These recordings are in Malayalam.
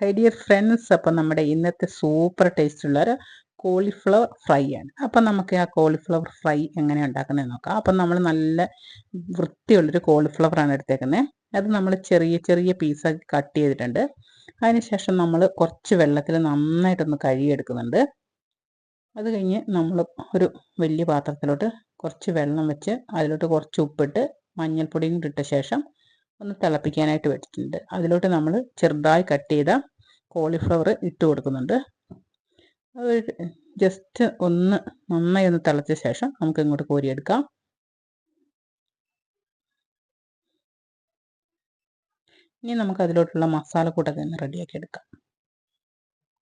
ഹൈ ഡിയർ ഫ്രണ്ട്സ് അപ്പം നമ്മുടെ ഇന്നത്തെ സൂപ്പർ ടേസ്റ്റ് ഉള്ള ഒരു കോളിഫ്ലവർ ഫ്രൈ ആണ്. അപ്പം നമുക്ക് ആ കോളിഫ്ലവർ ഫ്രൈ എങ്ങനെ ഉണ്ടാക്കുന്നത് നോക്കാം. അപ്പം നമ്മൾ നല്ല വൃത്തിയുള്ളൊരു കോളിഫ്ലവർ ആണ് എടുത്തേക്കുന്നത് അത് നമ്മൾ ചെറിയ ചെറിയ പീസാക്കി കട്ട് ചെയ്തിട്ടുണ്ട്. അതിനുശേഷം നമ്മൾ കുറച്ച് വെള്ളത്തിൽ നന്നായിട്ടൊന്ന് കഴുകിയെടുക്കുന്നുണ്ട്. അത് കഴിഞ്ഞ് നമ്മൾ ഒരു വലിയ പാത്രത്തിലോട്ട് കുറച്ച് വെള്ളം വെച്ച് അതിലോട്ട് കുറച്ച് ഉപ്പിട്ട് മഞ്ഞൾപ്പൊടിയും ഇട്ട ശേഷം ഒന്ന് തിളപ്പിക്കാനായിട്ട് വെച്ചിട്ടുണ്ട്. അതിലോട്ട് നമ്മൾ ചെറുതായി കട്ട് ചെയ്ത കോളിഫ്ലവർ ഇട്ട് കൊടുക്കുന്നുണ്ട്. അത് ജസ്റ്റ് ഒന്ന് നന്നായി ഒന്ന് തിളച്ച ശേഷം നമുക്ക് ഇങ്ങോട്ട് കോരിയെടുക്കാം. ഇനി നമുക്ക് അതിലോട്ടുള്ള മസാല മസാലക്കൂട്ടൊക്കെ ഒന്ന് റെഡിയാക്കി എടുക്കാം.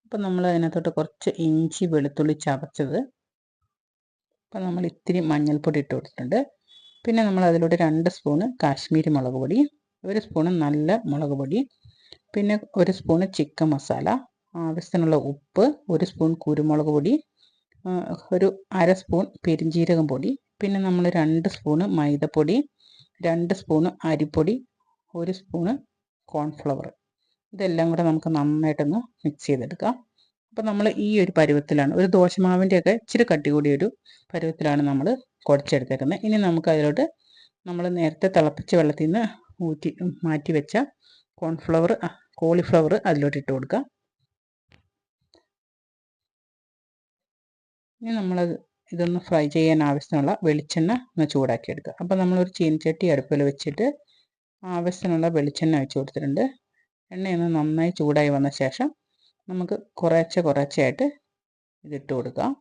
അപ്പം നമ്മൾ അതിനകത്തോട്ട് കുറച്ച് ഇഞ്ചി വെളുത്തുള്ളി ചതച്ചത്. അപ്പം നമ്മൾ ഇത്തിരി മഞ്ഞൾപ്പൊടി ഇട്ട് കൊടുത്തിട്ടുണ്ട്. പിന്നെ നമ്മൾ അതിലോട്ട് രണ്ട് സ്പൂണ് കാശ്മീരി മുളക് പൊടി ഒരു സ്പൂണ് നല്ല മുളക് പൊടി പിന്നെ ഒരു സ്പൂണ് ചിക്കൻ മസാല ആവശ്യത്തിനുള്ള ഉപ്പ് ഒരു സ്പൂൺ കുരുമുളക് പൊടി ഒരു അര സ്പൂൺ പെരിഞ്ജീരകം പൊടി പിന്നെ നമ്മൾ രണ്ട് സ്പൂണ് മൈദപ്പൊടി രണ്ട് സ്പൂണ് അരിപ്പൊടി ഒരു സ്പൂണ് കോൺഫ്ലവർ. ഇതെല്ലാം കൂടെ നമുക്ക് നന്നായിട്ടൊന്ന് മിക്സ് ചെയ്തെടുക്കാം. അപ്പോൾ നമ്മൾ ഈ ഒരു പരുവത്തിലാണ് ഒരു ദോശമാവിന്റെയൊക്കെ ഇച്ചിരി കട്ടി കൂടിയ ഒരു പരുവത്തിലാണ് നമ്മൾ കുഴച്ചെടുത്തേക്കുന്നത്. ഇനി നമുക്ക് അതിലോട്ട് നമ്മൾ നേരത്തെ തിളപ്പിച്ച വെള്ളത്തിൽ നിന്ന് ഊറ്റി മാറ്റി വെച്ച കോൺഫ്ലവർ കോളിഫ്ലവർ അതിലോട്ട് ഇട്ട് കൊടുക്കുക ഇനി നമ്മൾ ഇതൊന്ന് ഫ്രൈ ചെയ്യാൻ ആവശ്യമുള്ള വെളിച്ചെണ്ണ ഒന്ന് ചൂടാക്കി എടുക്കുക അപ്പോൾ നമ്മളൊരു ചീനച്ചട്ടി അടുപ്പിൽ വെച്ചിട്ട് ആവശ്യത്തിനുള്ള വെളിച്ചെണ്ണ വെച്ച് കൊടുത്തിട്ടുണ്ട്. എണ്ണയൊന്ന് നന്നായി ചൂടായി വന്ന ശേഷം നമുക്ക് കുറേശ്ശെ കുറേശ്ശെയായിട്ട് ഇതിട്ട് കൊടുക്കാം.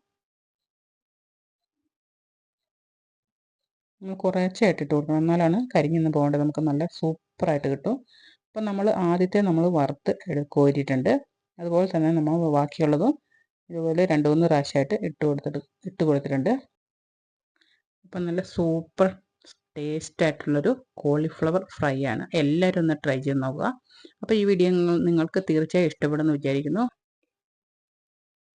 നമ്മൾ കുറേശ്ശെ ഇട്ട് കൊടുക്കണം. എന്നാലാണ് കരിഞ്ഞൊന്ന് പോകേണ്ടത്. നമുക്ക് നല്ല സൂപ്പറായിട്ട് കിട്ടും. അപ്പം നമ്മൾ ആദ്യത്തെ നമ്മൾ വറുത്ത് കോരിയിട്ടുണ്ട്. അതുപോലെ തന്നെ നമ്മൾ ബാക്കിയുള്ളതും ഇതുപോലെ രണ്ട് മൂന്ന് പ്രാവശ്യമായിട്ട് ഇട്ട് കൊടുത്തിട്ട് ഇട്ട് കൊടുത്തിട്ടുണ്ട്. അപ്പം നല്ല സൂപ്പർ ടേസ്റ്റ് ആയിട്ടുള്ളൊരു കോളിഫ്ലവർ ഫ്രൈ ആണ്. എല്ലാവരും ഒന്ന് ട്രൈ ചെയ്ത് നോക്കുക. അപ്പോൾ ഈ വീഡിയോ നിങ്ങൾക്ക് തീർച്ചയായും ഇഷ്ടപ്പെടുമെന്ന് വിചാരിക്കുന്നു.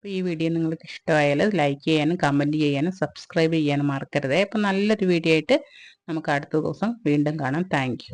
അപ്പോൾ ഈ വീഡിയോ നിങ്ങൾക്ക് ഇഷ്ടമായാൽ ലൈക്ക് ചെയ്യാനും കമന്റ് ചെയ്യാനും സബ്സ്ക്രൈബ് ചെയ്യാനും മറക്കരുത്. അപ്പം നല്ലൊരു വീഡിയോ ആയിട്ട് നമുക്ക് അടുത്ത ദിവസം വീണ്ടും കാണാം. താങ്ക്